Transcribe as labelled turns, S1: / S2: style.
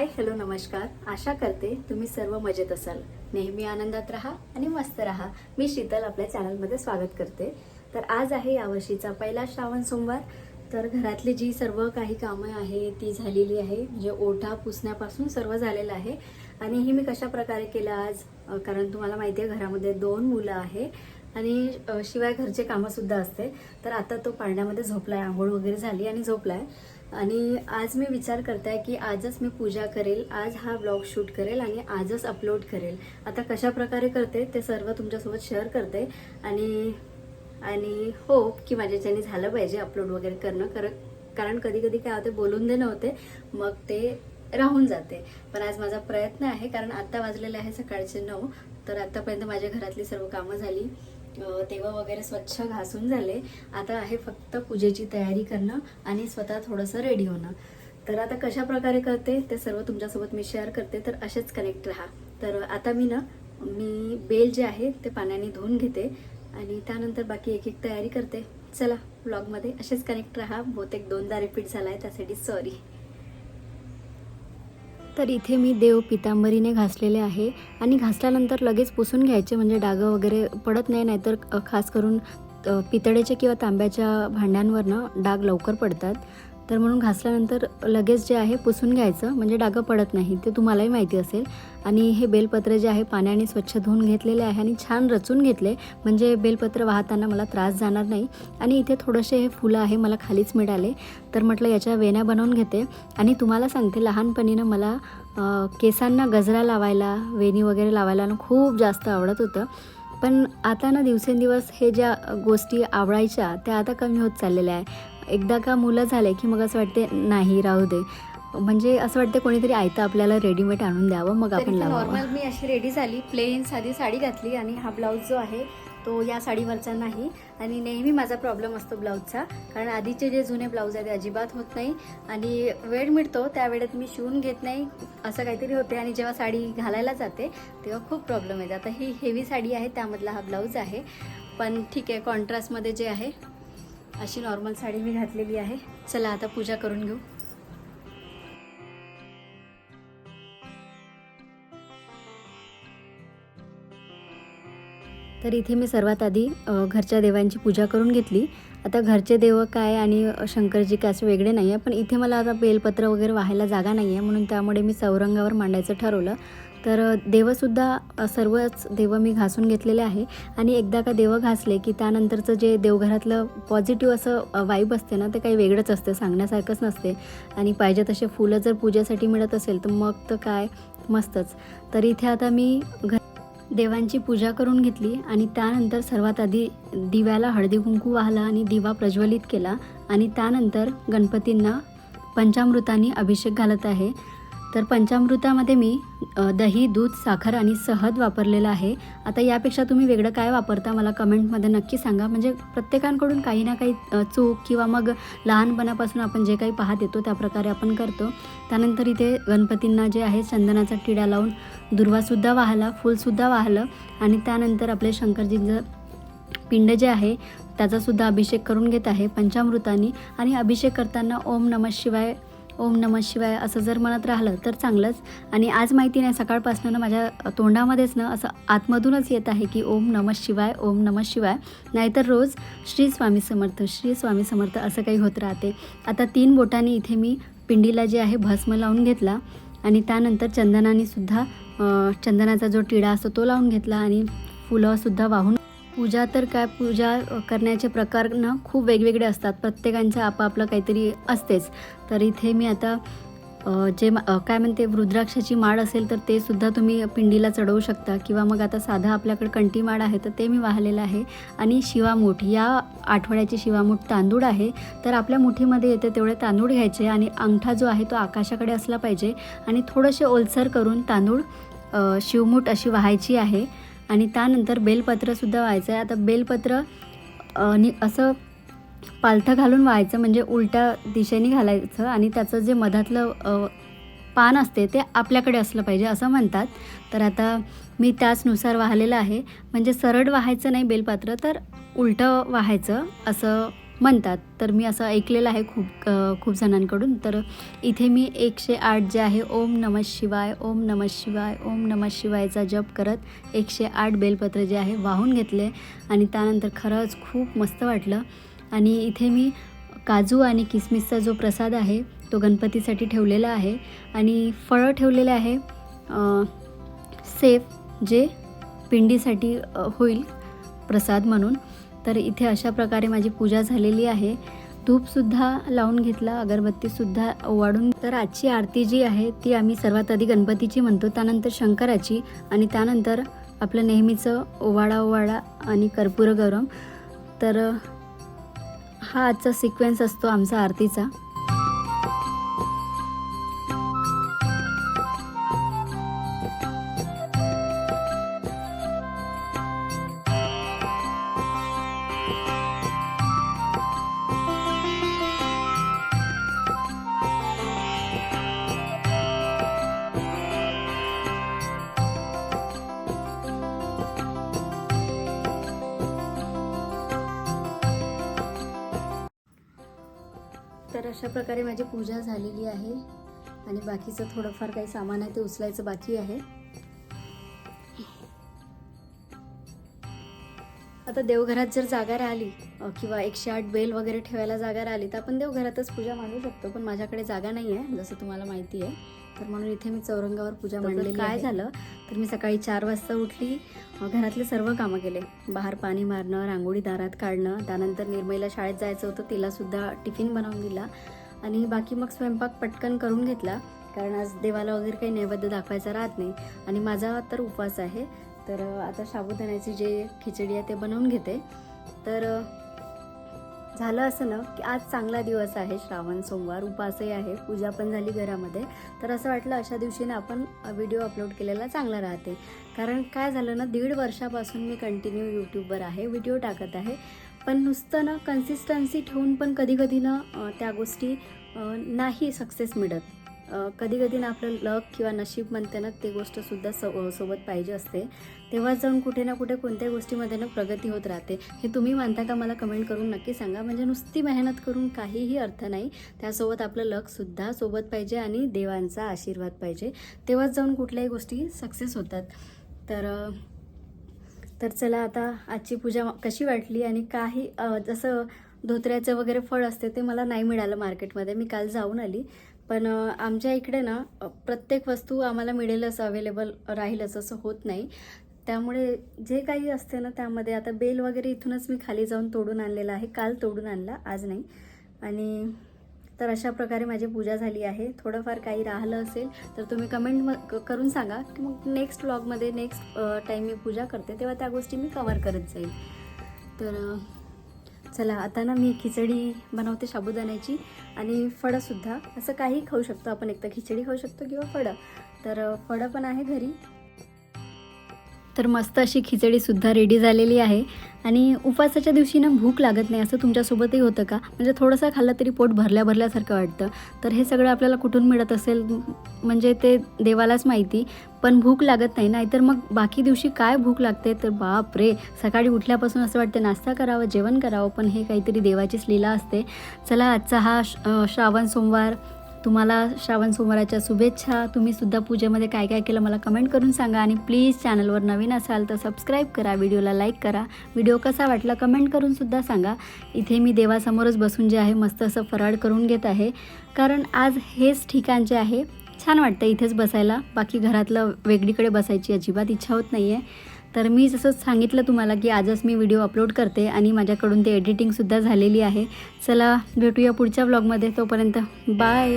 S1: Hi hello नमस्कार. आशा करते तुम्ही सर्व मजेत असाल. नेहमी आनंदात राहा आणि मस्त राहा. मी शीतल आपल्या चॅनलमध्ये स्वागत करते. तर आज आहे यावर्षीचा पहिला श्रावण सोमवार. तर घरातली जी सर्व काही कामं आहे ती झालेली आहे. म्हणजे ओढा पुसण्यापासून सर्व झालेलं आहे. आणि ही मी कशा प्रकारे केलं आज? कारण तुम्हाला माहिती आहे घरामध्ये दोन मुलं आहे. आणि शिवाय घरचे कामंसुद्धा असते. तर आता तो पाळण्यामध्ये झोपलाय आंघोळ वगैरे झाली आणि झोपलाय. आणि आज मी विचार करते की आजच मी पूजा करेल आज हा ब्लॉग शूट करेल आणि आजच अपलोड करेल. आता कशा प्रकारे करते ते सर्व तुमच्यासोबत शेअर करते आणि आणि होप की माझ्याच्याने झालं पाहिजे अपलोड वगैरे करणं. कारण कारण कधी कधी काय होते बोलून दे नव्हते मग ते राहून जाते. पण आज माझा प्रयत्न आहे कारण आत्ता वाजलेले आहे सकाळचे नऊ तर आत्तापर्यंत माझ्या घरातली सर्व कामं झाली. तेव्हा वगैरे स्वच्छ घासून झाले. आता आहे फक्त पूजेची तयारी करणं आणि स्वतः थोडंसं रेडी होणं. तर आता कशा प्रकारे करते ते सर्व तुमच्यासोबत मी शेअर करते. तर असेच कनेक्ट राहा. तर आता मी ना मी बेल जे आहे ते पाण्याने धुवून घेते आणि त्यानंतर बाकी एक एक तयारी करते. चला ब्लॉगमध्ये असेच कनेक्ट राहा. बहुतेक दोनदा रिपीट झाला आहे त्यासाठी सॉरी तर इथे मी देव पितांबरीने घासलेले आहे आणि घासल्यानंतर लगेच पुसून घ्यायचे म्हणजे डागं वगैरे पडत नाही नाहीतर खास करून पितळेच्या किंवा तांब्याच्या भांड्यांवरनं डाग लवकर पडतात. तर म्हणून घासल्यानंतर लगेच जे आहे पुसून घ्यायचं म्हणजे डागं पडत नाही ते तुम्हालाही माहिती असेल. आणि हे बेलपत्र जे आहे पाण्याने स्वच्छ धुवून घेतलेले आहे आणि छान रचून घेतले म्हणजे बेलपत्र वाहताना मला त्रास जाणार नाही. आणि इथे थोडेसे हे फुलं आहे मला खालीच मिळाले. तर म्हटलं याच्या वेण्या बनवून घेते. आणि तुम्हाला सांगते लहानपणीनं मला केसांना गजरा लावायला वेणी वगैरे लावायला खूप जास्त आवडत होतं. पण आता ना दिवसेंदिवस हे ज्या गोष्टी आवडायच्या त्या आता कमी होत चाललेल्या आहे. एकदा का मुलं झाले की मग असं वाटते नाही राहू दे. म्हणजे असं वाटतं कोणीतरी आयतं आपल्याला रेडीमेड आणून द्यावं मग आपण नॉर्मल मी अशी रेडी झाली प्लेन साधी साडी घातली आणि हा ब्लाऊज जो आहे तो या साडीवरचा नाही. आणि नेहमी माझा प्रॉब्लेम असतो ब्लाऊजचा कारण आधीचे जे जुने ब्लाऊज आहेत ते अजिबात होत नाही. आणि वेळ मिळतो त्या वेळेत मी शिवून घेत नाही असं काहीतरी होते. आणि जेव्हा साडी घालायला जाते तेव्हा खूप प्रॉब्लेम येते आता ही हेवी साडी आहे त्यामधला हा ब्लाऊज आहे. पण ठीक आहे कॉन्ट्रास्टमध्ये जे आहे अशी नॉर्मल साडी मी घातलेली आहे. चला आता पूजा करून घेऊ. तर इथे मी सर्वात आधी घरच्या देवांची पूजा करून घेतली. आता घरचे देव काय आणि शंकरजी काय असे वेगळे नाही आहे पण इथे मला आता बेलपत्र वगैरे व्हायला जागा नाही आहे म्हणून त्यामुळे मी चौरंगावर मांडायचं ठरवलं. तर देवसुद्धा सर्वच देव मी घासून घेतलेले आहे. आणि एकदा का देव घासले की त्यानंतरचं जे देवघरातलं पॉझिटिव्ह असं वाईब असते ना ते काही वेगळंच असते सांगण्यासारखंच नसते. आणि पाहिजे तसे फुलं जर पूजेसाठी मिळत असेल तर मग तर काय? मस्तच. तर इथे आता मी घ देवांची पूजा करून घेतली आणि त्यानंतर सर्वात आधी दिव्याला हळदी कुंकू वाहला आणि दिवा प्रज्वलित केला. आणि त्यानंतर गणपतींना पंचामृतांनी अभिषेक घालत आहे. तर पंचामृतामध्ये मी दही दूध साखर आणि सहद वापरलेलं आहे. आता यापेक्षा तुम्ही वेगळं काय वापरता मला कमेंटमध्ये नक्की सांगा. म्हणजे प्रत्येकांकडून काही ना काही चूक किंवा मग लहानपणापासून आपण जे काही पाहत येतो त्या प्रकारे आपण करतो. त्यानंतर इथे गणपतींना जे आहे चंदनाचा टिडा लावून दुर्वासुद्धा वाहला फुलसुद्धा वाहलं. आणि त्यानंतर आपले शंकरजींचं पिंड जे आहे त्याचासुद्धा अभिषेक करून घेत आहे पंचामृतानी. आणि अभिषेक करताना ओम नमः शिवाय ओम नमः शिवाय असं जर म्हणत राहिलं तर चांगलंच. आणि आज माहिती नाही सकाळपासून ना माझ्या तोंडामध्येच ना असं आतमधूनच येत आहे की ओम नमः शिवाय ओम नमः शिवाय. नाहीतर रोज श्री स्वामी समर्थ श्री स्वामी समर्थ असं काही होत राहते. आता तीन बोटांनी इथे मी पिंडीला जे आहे भस्म लावून घेतला. आणि त्यानंतर चंदनाने सुद्धा चंदनाचा जो टिडा असतो तो लावून घेतला आणि फुलंसुद्धा वाहून पूजा तर काय पूजा करण्याचे प्रकार ना खूप वेगवेगळे असतात. प्रत्येकांचं आपापलं काहीतरी असतेच. तर इथे मी आता जे मा- काय म्हणते रुद्राक्षाची माळ असेल तर ते सुद्धा तुम्ही पिंडीला चढवू शकता किंवा मग आता साधं आपल्याकडे कंटी माळ आहे तर ते मी वाहलेलं आहे. आणि शिवामूठ या आठवड्याची शिवामूठ तांदूळ आहे. तर आपल्या मुठीमध्ये येते तेवढे तांदूळ घ्यायचे आणि अंगठा जो आहे तो आकाशाकडे असला पाहिजे. आणि थोडेसे ओलसर करून तांदूळ शिवमूठ अशी व्हायची आहे. आणि त्यानंतर बेलपत्रसुद्धा व्हायचं आहे. आता बेलपत्र आणि नि असं पालथं घालून व्हायचं म्हणजे उलट्या दिशेने घालायचं आणि त्याचं जे मधातलं पान असते ते आपल्याकडे असलं पाहिजे असं म्हणतात. तर आता मी त्याचनुसार वाहलेलं आहे. म्हणजे सरळ वाहायचं नाही बेलपात्र तर उलटं वाहायचं असं म्हणतात. तर मी असं ऐकलेलं आहे खूप खूप जणांकडून. तर इथे मी एकशे आठ जे आहे ओम नमः शिवाय ओम नमः शिवाय ओम नमः शिवायचा जप करत एकशे आठ बेलपत्र जे आहे वाहून घेतले आणि त्यानंतर खरंच खूप मस्त वाटलं. आणि इथे मी काजू आणि किसमिसचा जो प्रसाद आहे तो गणपतीसाठी ठेवलेला आहे. आणि फळं ठेवलेले आहे सेफ जे पिंडीसाठी होईल प्रसाद म्हणून. तर इथे अशा प्रकारे माझी पूजा झालेली आहे. धूपसुद्धा लावून घेतला अगरबत्तीसुद्धा ओवाळून तर आजची आरती जी आहे ती आम्ही सर्वात आधी गणपतीची म्हणतो त्यानंतर शंकराची आणि त्यानंतर आपलं नेहमीचं ओवाळा ओवाळा आणि कर्पूर गौरम. तर हा आजचा सिक्वेन्स असतो आमचा आरतीचा. अशा प्रकारे माझी पूजा झालेली आहे. आणि बाकीचं थोडंफार काही सामान आहे ते उचलायचं बाकी आहे. आता देवघरात जर जागा राहिली किंवा एकशे आठ बेल वगैरे ठेवायला जागा राहिली तर आपण देवघरातच पूजा मांडू शकतो. पण माझ्याकडे जागा नाही आहे जसं तुम्हाला माहिती आहे. तर म्हणून इथे मी चौरंगावर पूजा मांडलेली काय झालं? तर मी सकाळी चार वाजता उठली. घरातले सर्व कामं केले. बाहेर पाणी मारणं रांगोळी दारात काढणं. त्यानंतर निर्मईला शाळेत जायचं होतं. तिलासुद्धा टिफिन बनवून दिला. आणि बाकी मग स्वयंपाक पटकन करून घेतला. कारण आज देवाला वगैरे काही नैवेद्य दाखवायचा राहत नाही. आणि माझा तर उपवास आहे. तर आता साबुदाण्याची जे खिचडी आहे ते बनवून घेते. तर झालं असं ना की आज चांगला दिवस आहे श्रावण सोमवार उपासही आहे पूजा पण झाली घरामध्ये. तर असं वाटलं अशा दिवशी ना आपण व्हिडिओ अपलोड केलेला चांगला राहते. कारण काय झालं ना दीड वर्षापासून मी कंटिन्यू यूट्यूबवर आहे व्हिडिओ टाकत आहे. पण नुसतं ना कन्सिस्टन्सी ठेवून पण कधी कधी ना त्या गोष्टी नाही सक्सेस मिळत. कधी कधी ना आपलं लक किंवा नशीब म्हणते ना ते गोष्टसुद्धा सो सोबत पाहिजे असते. तेव्हाच जाऊन कुठे ना कुठे कोणत्याही गोष्टीमध्ये ना प्रगती होत राहते. हे तुम्ही मानता का मला कमेंट करून नक्की सांगा. म्हणजे नुसती मेहनत करून काहीही अर्थ नाही. त्यासोबत आपलं लकसुद्धा सोबत पाहिजे आणि देवांचा आशीर्वाद पाहिजे. तेव्हाच जाऊन कुठल्याही गोष्टी सक्सेस होतात. तर तर चला आता आजची पूजा कशी वाटली आणि काही जसं धोत्र्याचं वगैरे फळ असते ते मला नाही मिळालं मार्केटमध्ये. मी काल जाऊन आली. पण आमच्या इकडे ना प्रत्येक वस्तू आम्हाला मिळेलच अवेलेबल राहीलच असं होत नाही. त्यामुळे जे काही असते ना त्यामध्ये आता बेल वगैरे इथूनच मी खाली जाऊन तोडून आणलेला आहे. काल तोडून आणला आज नाही. आणि तर अशा प्रकारे माझी पूजा झाली आहे. थोडंफार काही राहिलं असेल तर तुम्ही कमेंट म क- करून सांगा. की मग नेक्स्ट व्लॉगमध्ये नेक्स्ट टाईम मी पूजा करते तेव्हा त्या गोष्टी मी कवर करत जाईल. तर चला आता ना मी खिचडी बनवते साबुदाण्याची आणि फळंसुद्धा असं काही खाऊ शकतो आपण. एक तर खिचडी खाऊ शकतो किंवा फळं तर फळं पण आहे घरी. तर मस्त अशी खिचडीसुद्धा रेडी झालेली आहे. आणि उपवासाच्या दिवशी ना भूक लागत नाही असं तुमच्यासोबतही होतं का? म्हणजे थोडंसं खाल्लं तरी पोट भरल्या भरल्यासारखं वाटतं. तर हे सगळं आपल्याला कुठून मिळत असेल म्हणजे ते देवालाच माहिती. पण भूक लागत नाही नाहीतर मग बाकी दिवशी काय भूक लागते? तर बाप रे सकाळी उठल्यापासून असं वाटतं नाश्ता करावं जेवण करावं पण हे काहीतरी देवाचीच लीला असते. चला आजचा हा श- श्रावण सोमवार तुम्हाला श्रावण सोमवाराच्या शुभेच्छा. तुम्ही सुद्धा पूजेमध्ये काय काय केलं मला कमेंट करून सांगा आणि प्लीज चॅनलवर नवीन असाल तर सबस्क्राईब करा व्हिडिओला लाईक करा. व्हिडिओ कसा वाटला कमेंट करून सुद्धा सांगा. इथे मी देवासमोरच बसून जे आहे मस्त असं फराळ करून घेत आहे. कारण आज हेच ठिकाण जे आहे छान वाटतं इथेच बसायला. बाकी घरातलं वेगळीकडे बसायची अजिबात इच्छा होत नाही आहे तर मी जसं सांगितलं तुम्हाला की आजच मी व्हिडिओ अपलोड करते आणि माझ्याकडून ते एडिटिंगसुद्धा झालेली आहे. चला भेटूया पुढच्या ब्लॉगमध्ये तोपर्यंत बाय